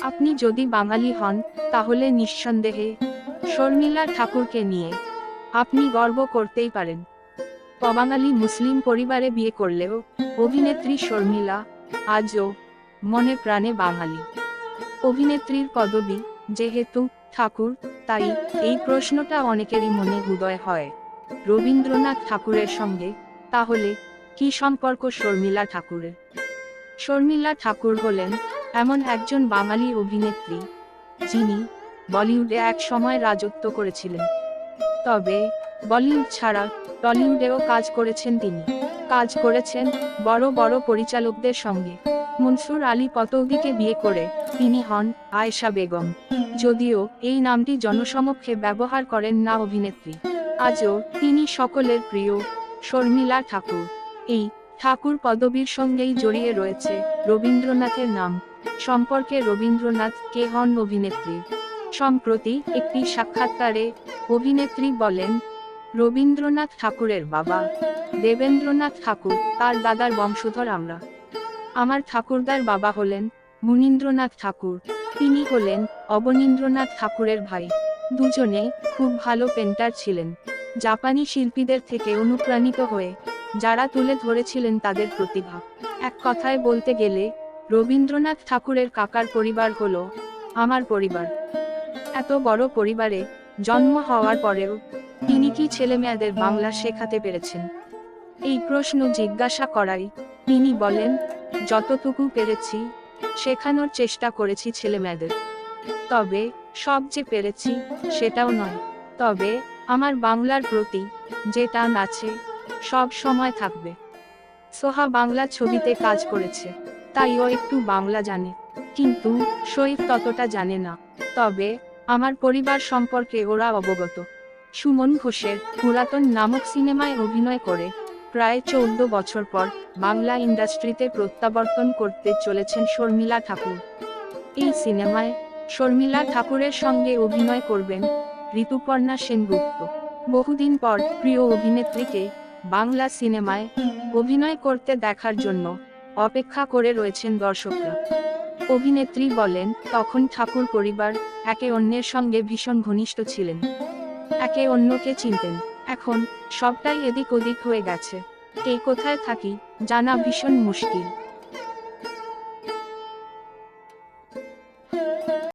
আপনি যদি বাঙালি হন, তাহলে নিঃসন্দেহে শর্মিলা ঠাকুরকে নিয়ে আপনি গর্ব করতেই পারেন। অবাঙালি মুসলিম পরিবারে বিয়ে করলেও অভিনেত্রী শর্মিলা আজও মনে প্রাণে বাঙালি। অভিনেত্রীর পদবি যেহেতু ঠাকুর, তাই এই প্রশ্নটা অনেকেরই মনে উদয় হয়। রবীন্দ্রনাথ ঠাকুরের সঙ্গে, তাহলে কি সম্পর্ক শর্মিলা ঠাকুরের? শর্মিলা ঠাকুর হলেন এমন একজন বাঙালি অভিনেত্রী, যিনি বলিউডে এক সময় রাজত্ব করেছিলেন। তবে বলিউড ছাড়া টলিউডেও কাজ করেছেন তিনি। কাজ করেছেন বড় বড় পরিচালকদের সঙ্গে। মনসুর আলী পতৌদিকে বিয়ে করে তিনি হন আয়েশা বেগম। যদিও এই নামটি জনসমক্ষে ব্যবহার করেন না অভিনেত্রী। আজও তিনি সকলের প্রিয় শর্মিলা ঠাকুর। এই ঠাকুর পদবীর সঙ্গেই জড়িয়ে রয়েছে রবীন্দ্রনাথের নাম। সম্পর্কে রবীন্দ্রনাথ কে হন অভিনেত্রী। সম্প্রতি একটি সাক্ষাৎকারে অভিনেত্রী বলেন, রবীন্দ্রনাথ ঠাকুরের বাবা, দেবেন্দ্রনাথ ঠাকুর, তার দাদার বংশধর আমরা। আমার ঠাকুরদার বাবা হলেন মুনীন্দ্রনাথ ঠাকুর। তিনি হলেন অবনীন্দ্রনাথ ঠাকুরের ভাই। দুজনে খুব ভালো পেন্টার ছিলেন। জাপানি শিল্পীদের থেকে অনুপ্রাণিত হয়ে যারা তুলে ধরেছিলেন তাদের প্রতিভা। এক কথায় বলতে গেলে রবীন্দ্রনাথ ঠাকুরের কাকার পরিবার হলো আমার পরিবার। এত বড় পরিবারে জন্ম হওয়ার পরেও তিনি কি ছেলেমেয়েদের বাংলা শেখাতে পেরেছেন? এই প্রশ্ন জিজ্ঞাসা করাই তিনি বলেন, যতটুকু পেরেছি, শেখানোর চেষ্টা করেছি ছেলেমেয়েদের। তবে সব যে পেরেছি সেটাও নয়। তবে আমার বাংলার প্রতি যে টান আছে সব সময় থাকবে। সোহা বাংলা ছবিতে কাজ করেছে। তাই ও একটু বাংলা জানে। কিন্তু শৈব ততটা জানে না। তবে আমার পরিবার সম্পর্কে ওরা অবগত। সুমন ঘোষের পুরাতন নামক সিনেমায় অভিনয় করে। প্রায় চৌদ্দ বছর পর বাংলা ইন্ডাস্ট্রিতে প্রত্যাবর্তন করতে চলেছেন শর্মিলা ঠাকুর। এই সিনেমায় শর্মিলা ঠাকুরের সঙ্গে অভিনয় করবেন ঋতুপর্ণা সেনগুপ্ত। বহুদিন পর প্রিয় অভিনেত্রীকে বাংলা সিনেমায় অভিনয় করতে দেখার জন্য অপেক্ষা করে রয়েছেন দর্শকরা। অভিনেত্রী বলেন, তখন ঠাকুর পরিবার একে অন্যের সঙ্গে ভীষণ ঘনিষ্ঠ ছিলেন। একে অন্যকে চিনতেন। এখন সবটাই এদিক ওদিক হয়ে গেছে। কে কোথায় থাকি জানা ভীষণ মুশকিল।